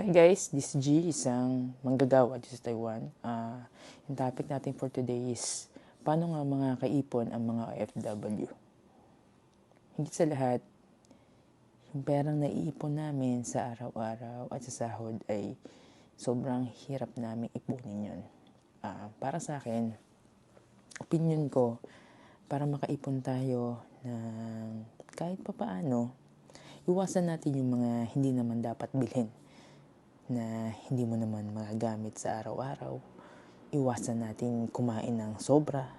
Hi guys, this is G, isang manggagawa dito sa Taiwan. Ah, yung topic natin for today is paano nga mga kaipon ang mga OFW. Higit sa lahat, yung perang naiipon namin sa araw-araw at sa sahod ay sobrang hirap namin ipunin yun. Ah, para sa akin, opinion ko, para makaipon tayo ng kahit papaano, iwasan natin yung mga hindi naman dapat bilhin na hindi mo naman magagamit sa araw-araw. Iwasan natin kumain ng sobra.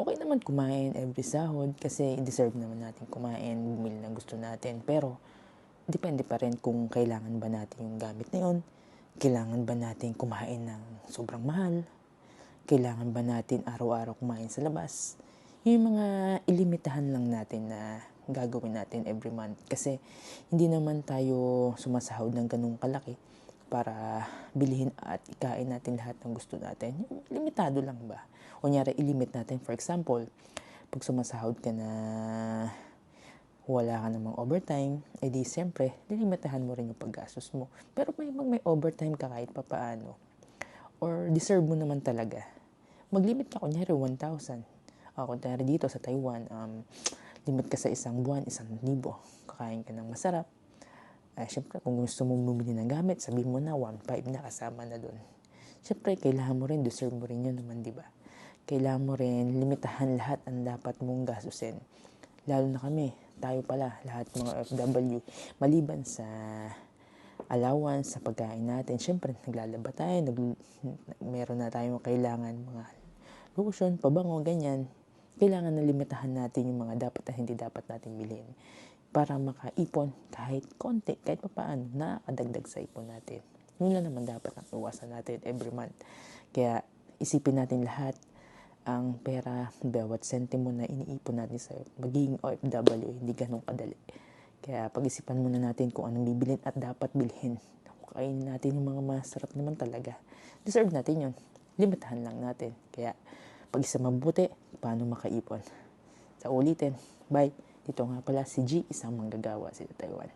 Okay naman kumain every sahod kasi deserve naman natin kumain, bumili ng gusto natin. Pero, depende pa rin kung kailangan ba natin yung gamit na yun. Kailangan ba natin kumain ng sobrang mahal? Kailangan ba natin araw-araw kumain sa labas? Yung mga ilimitahan lang natin na gagawin natin every month. Kasi hindi naman tayo sumasahod ng ganung kalaki para bilhin at ikain natin lahat ng gusto natin. Limitado lang ba? Kunyari, ilimit natin. For example, pag sumasahod ka na wala ka namang overtime, edi siyempre, lilimitahan mo rin yung paggastos mo. Pero may, mag may overtime ka kahit pa paano, or deserve mo naman talaga, mag-limit ka kunyari 1,000. O kunyari dito sa Taiwan, um, limit ka sa isang buwan, isang libo. Kakain ka ng masarap, eh, syempre, kung gusto mong bumili ng gamit, sabi mo na 1.5 na kasama na doon. Syempre, kailangan mo rin, deserve mo rin yun naman, di ba? Kailangan mo rin limitahan lahat ang dapat mong gastusin. Lalo na kami, tayo pala, lahat mga FW, maliban sa allowance, sa pagkain natin. Syempre, naglalaba tayo, nag, meron na tayong kailangan mga lotion, pabango, ganyan. Kailangan na limitahan natin yung mga dapat at hindi dapat natin bilhin para makaipon kahit konti, kahit papaano, nakakadagdag sa ipon natin. Yun lang naman dapat ang iwasan natin every month. Kaya isipin natin lahat ang pera, bawat sentimo na iniipon natin sa magiging OFW, hindi ganun kadali. Kaya pag-isipan muna natin kung anong bibilin at dapat bilhin. Kainin natin yung mga masarap naman talaga. Deserve natin yun. Limitahan lang natin. Kaya pag-isa mabuti, paano makaipon. Sa ulitin. Bye. Dito nga pala si G, isang manggagawa sa Taiwan.